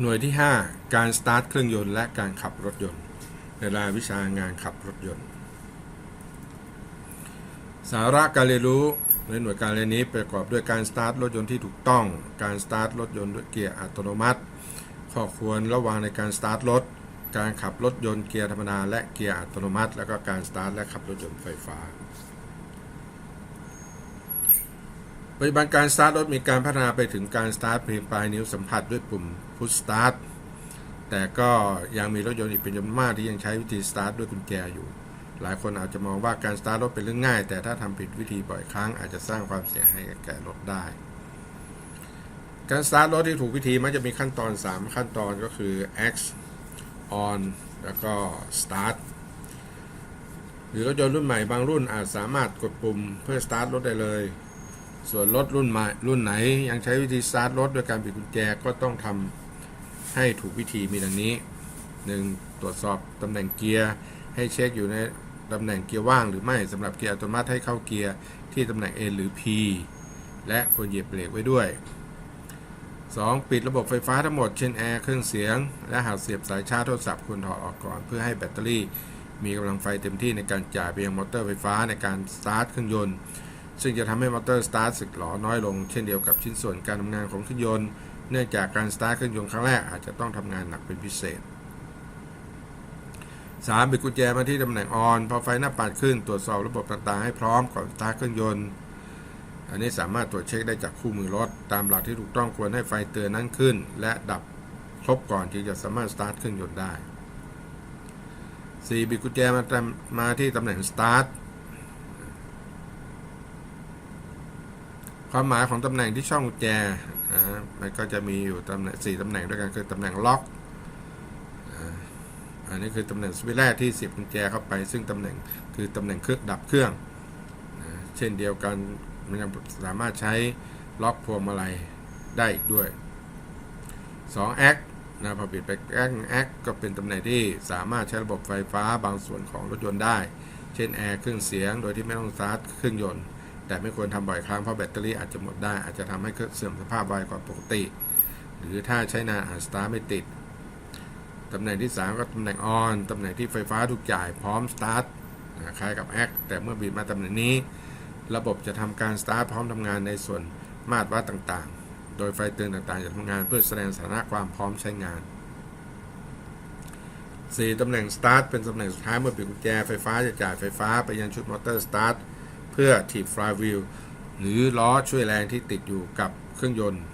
หน่วยที่ 5 การสตาร์ทเครื่องยนต์และการขับรถยนต์ ในรายวิชางานขับรถยนต์ สาระการเรียนรู้ในหน่วยการเรียนนี้ประกอบด้วยการสตาร์ทรถยนต์ที่ถูกต้อง การสตาร์ทรถยนต์ด้วยเกียร์อัตโนมัติ ข้อควรระวังในการสตาร์ทรถ การขับรถยนต์เกียร์ธรรมดาและเกียร์อัตโนมัติ แล้วก็การสตาร์ทและขับรถยนต์ไฟฟ้า ปัจจุบันการสตาร์ทรถมีการพัฒนาไปถึงการสตาร์ทเพียงปลายนิ้วสัมผัสด้วยปุ่ม push start แต่ก็ยังมีรถยนต์อีกเป็นจำนวนมากที่ยังใช้วิธีสตาร์ทด้วยกุญแจอยู่ หลายคนอาจจะมองว่าการสตาร์ทรถเป็นเรื่องง่าย แต่ถ้าทำผิดวิธีบ่อยครั้งอาจจะสร้างความเสียหายแก่รถได้ การสตาร์ทรถที่ถูกวิธีมักจะมีขั้นตอน 3 ขั้นตอนก็คือ X on แล้วก็ start หรือรถยนต์รุ่นใหม่บางรุ่นอาจสามารถกดปุ่มเพื่อสตาร์ทรถได้เลย ส่วนรถรุ่นใหม่รุ่นไหนยังใช้วิธีสตาร์ทรถด้วยการบิดกุญแจก็ต้องทำให้ถูกวิธีมีดังนี้ 1. ตรวจสอบตำแหน่งเกียร์ให้เช็คอยู่ในตำแหน่งเกียร์ว่างหรือไม่สำหรับเกียร์อัตโนมัติให้เข้าเกียร์ที่ตำแหน่ง N หรือ P และควรเหยียบเบรกไว้ด้วย 2. ปิดระบบไฟฟ้าทั้งหมดเช่นแอร์เครื่องเสียง และหากเสียบสายชาร์จโทรศัพท์ควรถอดออกก่อน เพื่อให้แบตเตอรี่มีกำลังไฟเต็มที่ในการจ่ายไปยังมอเตอร์ไฟฟ้าในการสตาร์ทเครื่องยนต์ ซึ่งจะทำให้มอเตอร์สตาร์ทสึกหรอน้อยลงเช่นเดียวกับชิ้นส่วนการทำงานของเครื่องยนต์ เนื่องจากการสตาร์ทเครื่องยนต์ครั้งแรกอาจจะต้องทำงานหนักเป็นพิเศษ 3. บิดกุญแจมาที่ตำแหน่งออนพอไฟหน้าปัดขึ้นตรวจสอบระบบต่างๆให้พร้อมก่อนสตาร์ทเครื่องยนต์อันนี้สามารถตรวจเช็คได้จากคู่มือรถ ตามหลักที่ถูกต้องควรให้ไฟเตือนนั้นขึ้น และดับครบก่อนที่จะสามารถสตาร์ทเครื่องยนต์ได้ 4. บิดกุญแจมาตมาที่ตำแหน่งสตาร์ท ความหมายของตำแหน่งที่ช่องกุญแจอ่ามันก็จะมีอยู่ตำแหน่ง4ตำแหน่งด้วยกันคือตำแหน่งล็อกอ่าอันนี้คือตำแหน่งสวิตช์แรกที่เสียบกุญแจเข้าไป ซึ่งตำแหน่งคือตำแหน่งเครื่องดับเครื่องอ่าเช่นเดียวกันมันยังสามารถใช้ล็อกพวงมาลัยได้อีกด้วย2แอคนะพอปิดไปแอคแอคก็เป็นตำแหน่งที่สามารถใช้ระบบไฟฟ้าบางส่วนของรถยนต์ได้ เช่นแอร์เครื่องเสียงโดยที่ไม่ต้องสตาร์ทเครื่องยนต์ แต่ไม่ควรทำบ่อยครั้งเพราะแบตเตอรี่อาจจะหมดได้ อาจจะทำให้เสื่อมสภาพไวกว่าปกติ หรือถ้าใช้นานอาจสตาร์ทไม่ติดตำแหน่งที่ 3 ก็ตำแหน่งออนตำแหน่งที่ไฟฟ้าถูกจ่ายพร้อมสตาร์ทคล้ายกับแอคแต่เมื่อบีบมาตำแหน่งนี้ ระบบจะทำการสตาร์ทพร้อมทำงานในส่วนมาตรวัดต่างๆ โดยไฟเตือนต่างๆ จะทำงานเพื่อแสดงสถานะความพร้อมใช้งาน 4. ตำแหน่งสตาร์ทเป็นตำแหน่งสุดท้ายเมื่อปิดกุญแจไฟฟ้าจะจ่ายไฟฟ้าไปยังชุดมอเตอร์สตาร์ท เพื่อถีบฟลายวีลหรือล้อช่วยแรงที่ติดอยู่กับเครื่องยนต์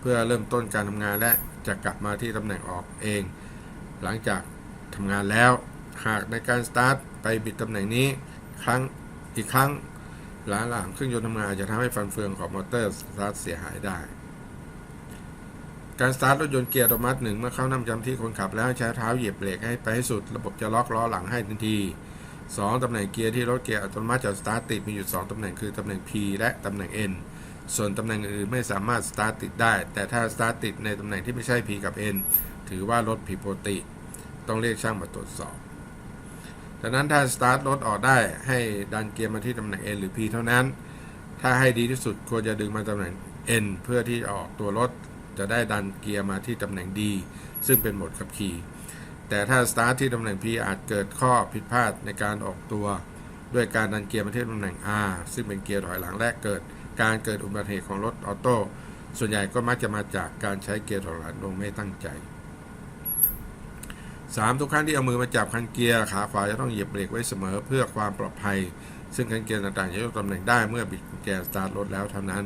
เพื่อเริ่มต้นการทำงานและจะกลับมาที่ตำแหน่งออกเอง หลังจากทำงานแล้ว หากในการสตาร์ทไปบิดตำแหน่งนี้ครั้งอีกครั้งหลังหลังเครื่องยนต์ทำงานอาจจะทำให้ฟันเฟืองของมอเตอร์สตาร์ทเสียหายได้ การสตาร์ทรถยนต์เกียร์อัตโนมัติหนึ่งเมื่อเข้านั่งจำที่คนขับแล้วใช้เท้าเหยียบเบรกให้ไปให้สุด ระบบจะล็อกล้อหลังให้ทันที 2. ตำแหน่งเกียร์ที่รถเกียร์อัตโนมัติจะสตาร์ทติดมีอยู่ 2ตำแหน่งคือตำแหน่ง P และตำแหน่ง N ส่วนตำแหน่งอื่นไม่สามารถสตาร์ทติดได้ แต่ถ้าสตาร์ทติดในตำแหน่งที่ไม่ใช่ P กับ N ถือว่ารถผิดปกติ ต้องเรียกช่างมาตรวจสอบดังนั้นถ้าสตาร์ทรถออกได้ให้ดันเกียร์มาที่ตำแหน่ง N หรือ P เท่านั้น ถ้าให้ดีที่สุดควรจะดึงมาตำแหน่ง N เพื่อที่ออกตัวรถจะได้ดันเกียร์มาที่ตำแหน่ง D ซึ่งเป็นโหมดขับขี่ แต่ถ้าสตาร์ทที่ตำแหน่ง P อาจเกิดข้อผิดพลาดในการออกตัวด้วยการดันเกียร์มาที่ตำแหน่ง R ซึ่งเป็นเกียร์ถอยหลังและเกิด การเกิดอุบัติเหตุของรถออโต้ส่วนใหญ่ก็มักจะมาจากการใช้เกียร์ถอยหลังโดยไม่ตั้งใจ 3. ทุกครั้งที่เอามือมาจับคันเกียร์ขาขวาจะต้องเหยียบเบรกไว้เสมอเพื่อความปลอดภัย ซึ่งคันเกียร์ต่างๆจะยกตำแหน่งได้เมื่อบิดกุญแจสตาร์ทรถแล้วเท่านั้น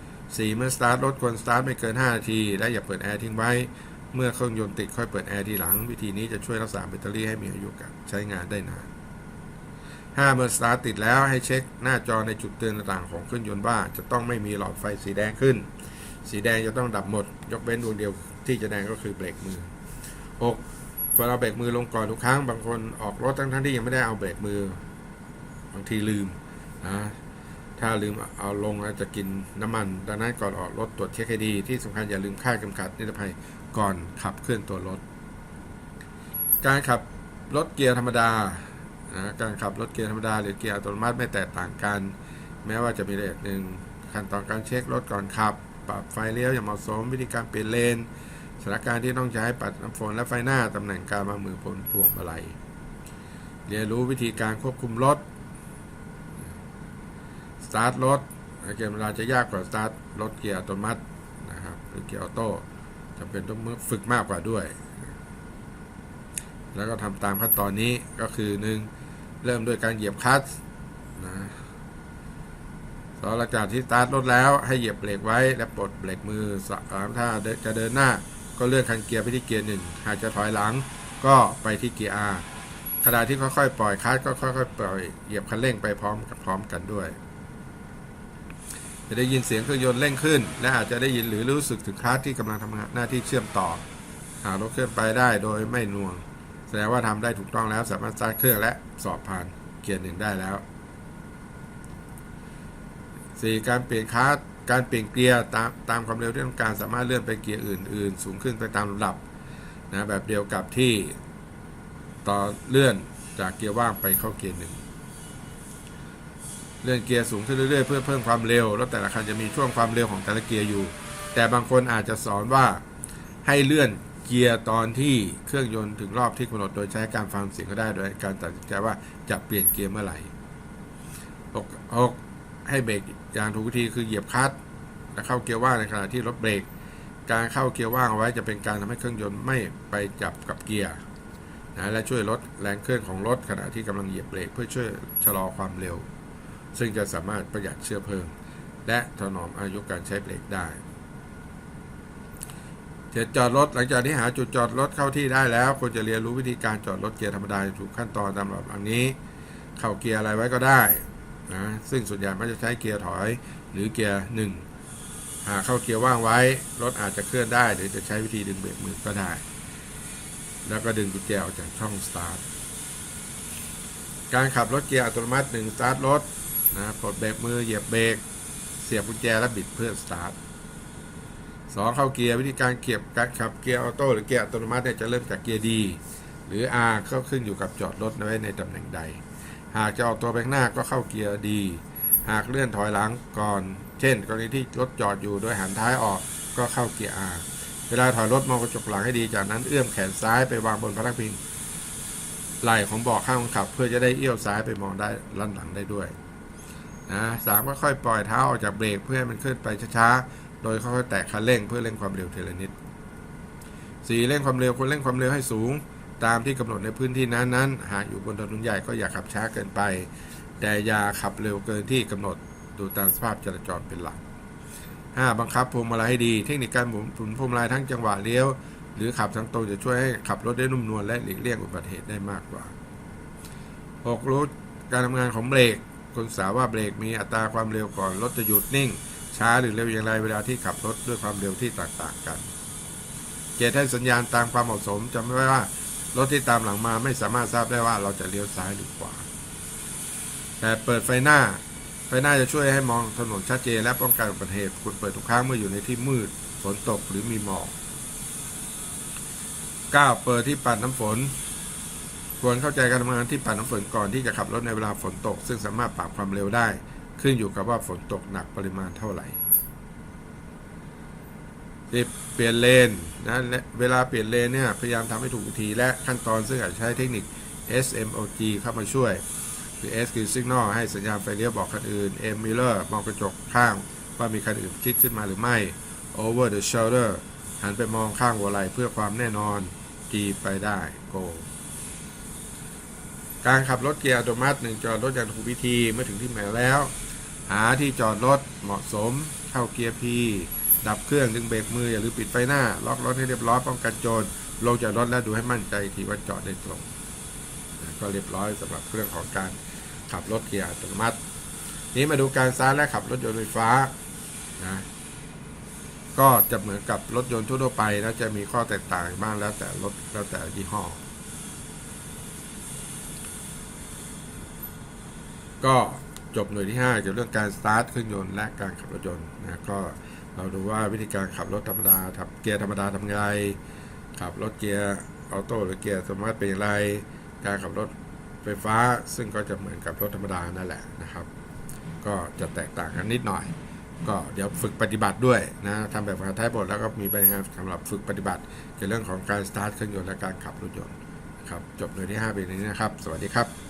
4. เมื่อสตาร์ทรถควรสตาร์ทไม่เกิน 5 นาที และอย่าเปิดแอร์ทิ้งไว้ เมื่อเครื่องยนต์ติดค่อยเปิดแอร์ทีหลัง วิธีนี้จะช่วยรักษาแบตเตอรี่ให้มีอายุการใช้งานได้นาน 5. เมื่อสตาร์ติดแล้วให้เช็คหน้าจอในจุดเตือนต่างๆของเครื่องยนต์ว่า จะต้องไม่มีหลอดไฟสีแดงขึ้น สีแดงจะต้องดับหมด ยกเว้นดวงเดียวที่จะแดงก็คือเบรกมือ 6. เวลาเบรกมือลงก่อนทุกครั้งบางคนออกรถทั้งๆที่ยังไม่ได้เอาเบรกมือบางทีลืมนะ ถ้าลืมเอาลงแล้วจะกินน้ำมัน ดังนั้นก่อนออกรถตรวจเช็คให้ดี ที่สำคัญอย่าลืมค่าดเข็มขัดนิรภัยก่อนขับเคลื่อนตัวรถ การขับรถเกียร์ธรรมดานะการขับรถเกียร์ธรรมดาหรือเกียร์อัตโนมัติไม่แตกต่างกัน แม้ว่าจะมีรายละเอียดหนึ่งขั้นตอนการเช็ครถก่อนขับ ปรับไฟเลี้ยวอย่างเหมาะสมวิธีการเปลี่ยนเลนสถานการณ์ที่ต้องใช้ปัดน้ำฝนและไฟหน้าตำแหน่งการวางมือบนพวงมาลัยเรียนรู้วิธีการควบคุมรถ ตาร์ทรถเกมเวลาจะยากกว่าสตาร์ทรถเกียร์อัตโนมัตินะครับหรือเกียร์ออโต้จำเป็นต้องฝึกมากกว่าด้วย แล้วก็ทำตามขั้นตอนนี้ก็คือหนึ่งเริ่มด้วยการเหยียบคลัตช์นะสองหลังจากที่สตาร์ทรถแล้วให้เหยียบเบรกไว้และปลดเบรกมือสามถ้าจะเดินหน้า ก็เลื่อนคันเกียร์ไปที่เกียร์หนึ่งหากจะถอยหลังก็ไปที่เกียร์ R ขณะที่ค่อยๆปล่อยคลัตช์ก็ค่อยๆปล่อยเหยียบคันเร่งไปพร้อมกับพร้อมกันด้วย จะได้ยินเสียงเครื่องยนต์เร่งขึ้น และอาจจะได้ยินหรือรู้สึกถึงคลัตช์ที่กำลังทำงานหน้าที่เชื่อมต่อ หารถเคลื่อนไปได้โดยไม่หน่วง แสดงว่าทำได้ถูกต้องแล้วสามารถสตาร์ทเครื่องและสอบผ่านเกียร์หนึ่งได้แล้ว 4. การเปลี่ยนคลัตช์การเปลี่ยนเกียร์ตามตามความเร็วที่ต้องการสามารถเลื่อนไปเกียร์อื่น ๆ สูงขึ้นไปตามลำดับนะแบบเดียวกับที่ต่อเลื่อนจากเกียร์ว่างไปเข้าเกียร์หนึ่ง เลื่อนเกียร์สูงขึ้นเรื่อยๆเพื่อเพิ่มความเร็วรถแต่ละคันจะมีช่วงความเร็วของแต่ละเกียร์อยู่ แต่บางคนอาจจะสอนว่าให้เลื่อนเกียร์ตอนที่เครื่องยนต์ถึงรอบที่กำหนดโดยใช้การฟังเสียงก็ได้โดยการตัดสินใจว่าจะเปลี่ยนเกียร์เมื่อไหร่หกหกให้เบรกอย่างถูกวิธีคือเหยียบคลัตช์และเข้าเกียร์ว่างในขณะที่รถเบรกการเข้าเกียร์ว่างเอาไว้จะเป็นการทำให้เครื่องยนต์ไม่ไปจับกับเกียร์นะและช่วยลดแรงเคลื่อนของรถขณะที่กำลังเหยียบเบรกเพื่อช่วยชะลอความเร็ว ซึ่งจะสามารถประหยัดเชื้อเพลิง และถนอมอายุการใช้เบรกได้เจจอดรถหลังจากที่หาจุดจอดรถเข้าที่ได้แล้วควรจะเรียนรู้วิธีการจอดรถเกียร์ธรรมดาถูกขั้นตอนตามแบบอันนี้ เข้าเกียร์อะไรไว้ก็ได้นะซึ่งส่วนใหญ่มันจะใช้เกียร์ถอยหรือเกียร์หนึ่งหาเข้าเกียร์ว่างไว้ รถอาจจะเคลื่อนได้ หรือจะใช้วิธีดึงเบรกมือก็ได้ แล้วก็ดึงกุญแจออกจากช่องสตาร์ทการขับรถเกียร์อัตโนมัติหนึ่งสตาร์ทรถ นะปลดเบรกมือเหยียบเบรกเสียบกุญแจและบิดเพื่อสตาร์ทสองเข้าเกียร์วิธีการเก็บการขับเกียร์ออโต้หรือเกียร์อัตโนมัติเนี่ยจะเริ่มจากเกียร์ดีหรือ R เข้าขึ้นอยู่กับจอดรถไว้ในตำแหน่งใด หากจะออกตัวไปข้างหน้าก็เข้าเกียร์ดี หากเลื่อนถอยหลังก่อน เช่น กรณีที่รถจอดอยู่โดยหันท้ายออกก็เข้าเกียร์ R เวลาถอยรถมองกระจกหลังให้ดี จากนั้นเอื้อมแขนซ้ายไปวางบนพนักพิงไหล่ของเบาะข้างคนขับ เพื่อจะได้เอี้ยวซ้ายไปมองได้ลันหลังได้ด้วย นะสามก็ค่อยปล่อยเท้าออกจากเบรกเพื่อให้มันเคลื่อนไปช้าๆ โดยค่อยๆแตะคันเร่งเพื่อเร่งความเร็วทีละนิดสี่เร่งความเร็วควรเร่งความเร็วให้สูง ตามที่กำหนดในพื้นที่นั้นๆ หากอยู่บนถนนใหญ่ก็อย่าขับช้าเกินไป แต่อย่าขับเร็วเกินที่กำหนดดูตามสภาพจราจรเป็นหลัก 5. บังคับพวงมาลัยให้ดี เทคนิคการหมุนพวงมาลัยทั้งจังหวะเลี้ยว หรือขับทางตรงจะช่วยให้ขับรถได้นุ่มนวลและหลีกเลี่ยงอุบัติเหตุได้มากกว่า 6. รู้การทำงานของเบรก คุณสาวว่าเบรกมีอัตราความเร็วก่อนรถจะหยุดนิ่ง ช้าหรือเร็วอย่างไรเวลาที่ขับรถด้วยความเร็วที่ต่างกัน เกียร์ให้สัญญาณตามความเหมาะสมจำไว้ว่ารถที่ตามหลังมาไม่สามารถทราบได้ว่าเราจะเลี้ยวซ้ายหรือขวา แต่เปิดไฟหน้า ไฟหน้าจะช่วยให้มองถนนชัดเจนและป้องกันอุบัติเหตุคุณเปิดทุกครั้งเมื่ออยู่ในที่มืด ฝนตกหรือมีหมอก 9. เปิดที่ปัดน้ำฝน ควรเข้าใจการทำงานที่ปัดน้ำฝนก่อนที่จะขับรถในเวลาฝนตก ซึ่งสามารถปรับความเร็วได้ ขึ้นอยู่กับว่าฝนตกหนักปริมาณเท่าไหร่เปลี่ยนเลนนะและเวลาเปลี่ยนเลนเนี่ยพยายามทำให้ถูกวิธีและขั้นตอนซึ่งอาจจะใช้เทคนิค SMOG เข้ามาช่วยคือ S คือ Signal ให้สัญญาณไฟเลี้ยวบอกคันอื่น M Mirror มองกระจกข้างว่ามีคันอื่นคิดขึ้นมาหรือไม่ Over the shoulder หันไปมองข้างหัวไหล่เพื่อความแน่นอน G ไปได้ Go การขับรถเกียร์อัตโนมัติหนึ่งจอดรถอย่างถูกวิธีเมื่อถึงที่หมายแล้ว หาที่จอดรถเหมาะสม เข้าเกียร์ P ดับเครื่องดึงเบรกมืออย่าลืมปิดไฟหน้า ล็อกรถให้เรียบร้อยป้องกันโจรลงจากรถแล้วดูให้มั่นใจทีว่าจอดได้ตรงก็เรียบร้อยสำหรับเรื่องของการขับรถเกียร์อัตโนมัติ นี้มาดูการสตาร์ทและขับรถยนต์ไฟฟ้านะก็จะเหมือนกับรถยนต์ทั่วไปนะจะมีข้อแตกต่างบ้างแล้วแต่รถแล้วแต่ยี่ห้อ ก็จบหน่วยที่5เกี่ยวกับเรื่องการสตาร์ทเครื่องยนต์และการขับรถยนต์นะก็เราดูว่าวิธีการขับรถธรรมดาขับเกียร์ธรรมดาทำไงขับรถเกียร์ออโต้หรือเกียร์สมาร์ทเป็นอย่างไร การขับรถไฟฟ้าซึ่งก็จะเหมือนกับรถธรรมดานั่นแหละนะครับ ก็จะแตกต่างกันนิดหน่อย ก็เดี๋ยวฝึกปฏิบัติด้วยนะทำแบบการท้ายบทแล้วก็มีใบงานสำหรับฝึกปฏิบัติเกี่ยวกับเรื่องของการสตาร์ทเครื่องยนต์และการขับรถยนต์นะครับจบในที่5เป็นนี้นะครับ สวัสดีครับ